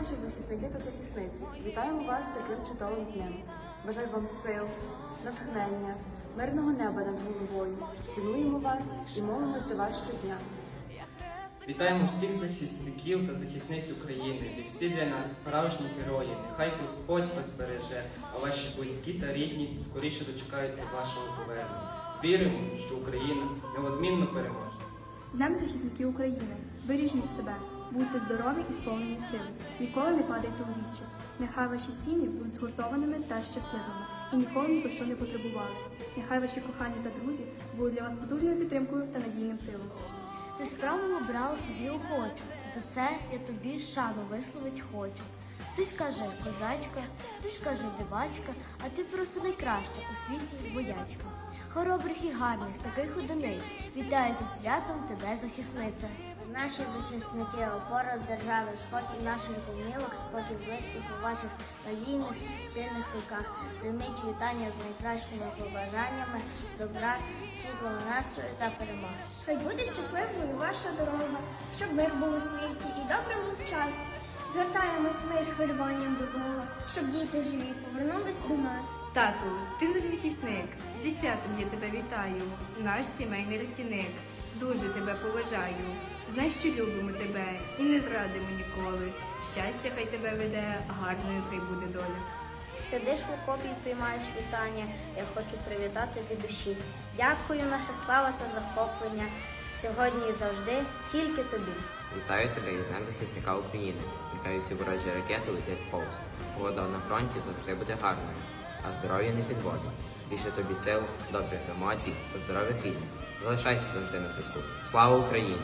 наші захисники та захисниці, вітаємо вас таким чудовим днем. Бажаю вам сил, натхнення, мирного неба над головою. Цінуємо вас і молимося за вас щодня. Вітаємо всіх захисників та захисниць України. Ви всі для нас справжні герої. Нехай Господь вас береже, а ваші близькі та рідні скоріше дочекаються вашого повернення. Віримо, що Україна неодмінно переможе. З Днем захисників України. Бережіть себе, будьте здорові і сповнені сили. Ніколи не падайте у вічі. Нехай ваші сім'ї будуть згуртованими та щасливими і ніколи ні про що не потребували. Нехай ваші кохані та друзі будуть для вас потужною підтримкою та надійним тилом. Ти справу обрала собі охочу. За це я тобі шану висловить хочу. Хтось каже козачка, хтось каже дивачка, а ти просто найкраща у світі боячка. Хоробрих і гарних таких одиниць. Вітаю зі святом тебе, захисниця. Наші захисники, опора держави, спокій наших домівок, спокій близьких у ваших надійних, сильних руках. Прийміть вітання з найкращими побажаннями, добра, світлого настрою та перемоги. Хай буде щасливою ваша дорога, щоб мир був у світі і добре був час. Звертаємось ми з хвилюванням до Бога, щоб діти живі повернулись до нас. Тату, ти наш захисник. Зі святом я тебе вітаю. Наш сімейний рятівник. Дуже тебе поважаю. Знай, що любимо тебе і не зрадимо ніколи. Щастя хай тебе веде, гарною хай буде доля. Сидиш в окопі і приймаєш вітання. Я хочу привітати від душі. Дякую, наша слава та захоплення. Сьогодні і завжди тільки тобі. Вітаю тебе із Днем захисника України. Нехай усі ворожі ракети летять повз. Погода на фронті завжди буде гарною, а здоров'я не підводить. Більше тобі сил, добрих емоцій та здорових рідних. Залишайся завжди на зв'язку. Слава Україні!